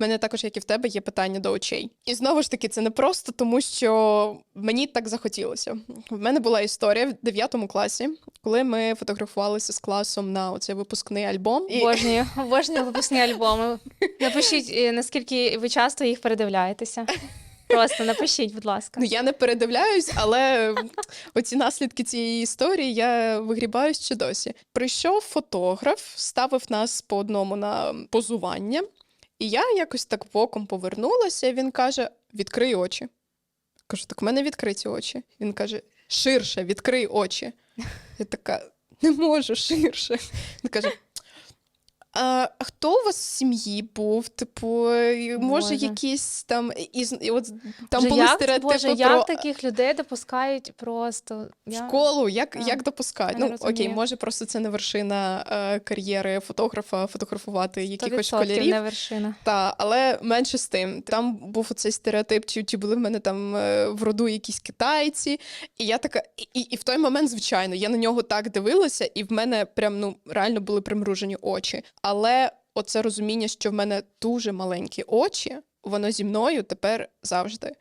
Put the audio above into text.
мене також, як і в тебе, є питання до очей. І знову ж таки, це не просто тому, що мені так захотілося. В мене була історія в 9 класі, коли ми фотографувалися з класом на оцей випускний альбом. І Обожнюю, обожнюю випускні альбоми. Напишіть, е, наскільки ви часто їх передивляєтеся. Просто напишіть, будь ласка. Ну, я не передивляюсь, але оці наслідки цієї історії я вигрібаю ще досі. Прийшов фотограф, ставив нас по одному на позування, і я якось так боком повернулася. і Він каже: відкрий очі. Кажу, так в мене відкриті очі. Він каже: ширше, відкрий очі. Я така, не можу ширше. Він каже. А хто у вас в сім'ї був? Типу, може, Боже. якісь там і, і от там Боже, були як, стереотипи Боже, про як таких людей допускають просто в Я- школу, як, Так. як допускають? Ну не окей, може, просто це не вершина е, кар'єри фотографа, фотографувати якихось 100% школярів. не вершина. Та, але менше з тим. Там був оцей стереотип, чи, чи були в мене там е, в роду якісь китайці. І я така, і, і, і в той момент, звичайно, я на нього так дивилася, і в мене прям ну реально були примружені очі. Але оце розуміння, що в мене дуже маленькі очі, воно зі мною тепер завжди.